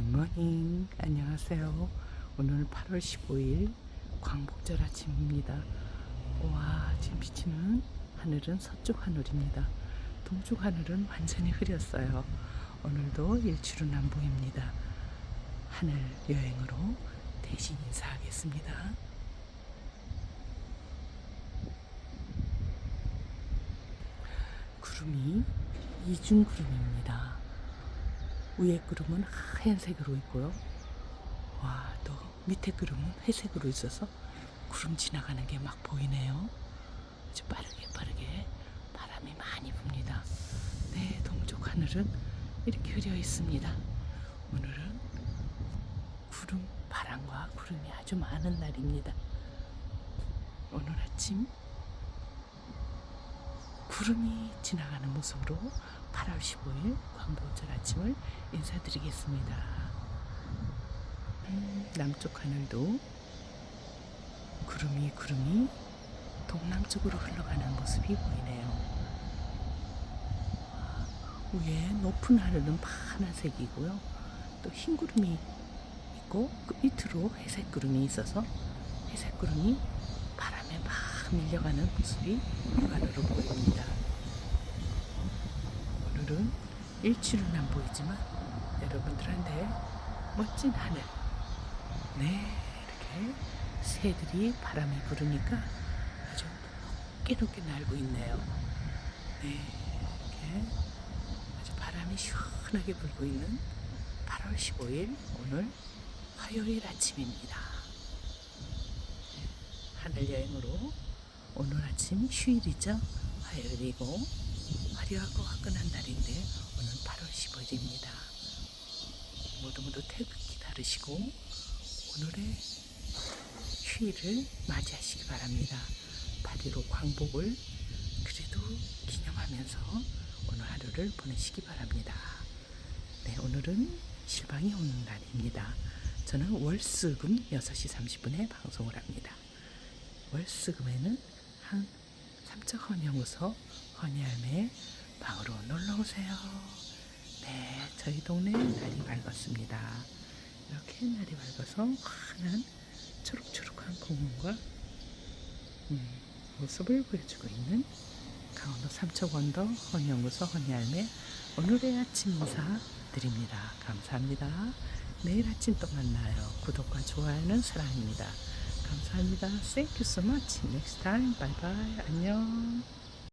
굿모닝. 안녕하세요. 오늘 8월 15일 광복절 아침입니다. 와 지금 비치는 하늘은 서쪽 하늘입니다. 동쪽 하늘은 완전히 흐렸어요. 오늘도 일출은 안 보입니다. 하늘 여행으로 대신 인사하겠습니다. 구름이 이중 구름입니다 위에 구름은 하얀색으로 있고요. 와, 또 밑에 구름은 회색으로 있어서 구름 지나가는 게 막 보이네요. 아주 빠르게 빠르게 바람이 많이 붑니다. 네, 동쪽 하늘은 이렇게 흐려 있습니다. 오늘은 구름, 바람과 구름이 아주 많은 날입니다. 오늘 아침 구름이 지나가는 모습으로 8월 15일 광복절 아침을 인사드리겠습니다. 음, 남쪽 하늘도 구름이 구름이 동남쪽으로 흘러가는 모습이 보이네요. 위에 높은 하늘은 파란색이고요. 또 흰 구름이 있고 그 밑으로 회색 구름이 있어서 회색 구름이 막 밀려가는 모습이 육안으로 보입니다. 오늘은 일출은 안 보이지만 여러분들한테 멋진 하늘. 네 이렇게 새들이 바람이 부르니까 아주 높게 높게 날고 있네요. 네 이렇게 아주 바람이 시원하게 불고 있는 8월 15일 오늘 화요일 아침입니다. 하늘 여행으로 오늘 아침 휴일이죠 화요일이고 화려하고 화끈한 날인데 오늘 8월 15일입니다. 모두 모두 태극기 다르시고 오늘의 휴일을 맞이하시기 바랍니다. 8.15 광복을 그래도 기념하면서 오늘 하루를 보내시기 바랍니다. 네, 오늘은 실방이 오는 날입니다. 저는 월수금 6시 30분에 방송을 합니다. 월수금에는 한 삼척 헌영우서 헌혈매 방으로 놀러 오세요. 네, 저희 동네 날이 밝았습니다. 이렇게 날이 밝아서 환한 초록초록한 공원과 음, 모습을 보여주고 있는 강원도 삼척 원더 헌영우서 헌혈매 오늘의 아침 인사 드립니다. 감사합니다. 내일 아침 또 만나요. 구독과 좋아요는 사랑입니다. 감사합니다. Thank you so much. Next time. Bye bye. 안녕.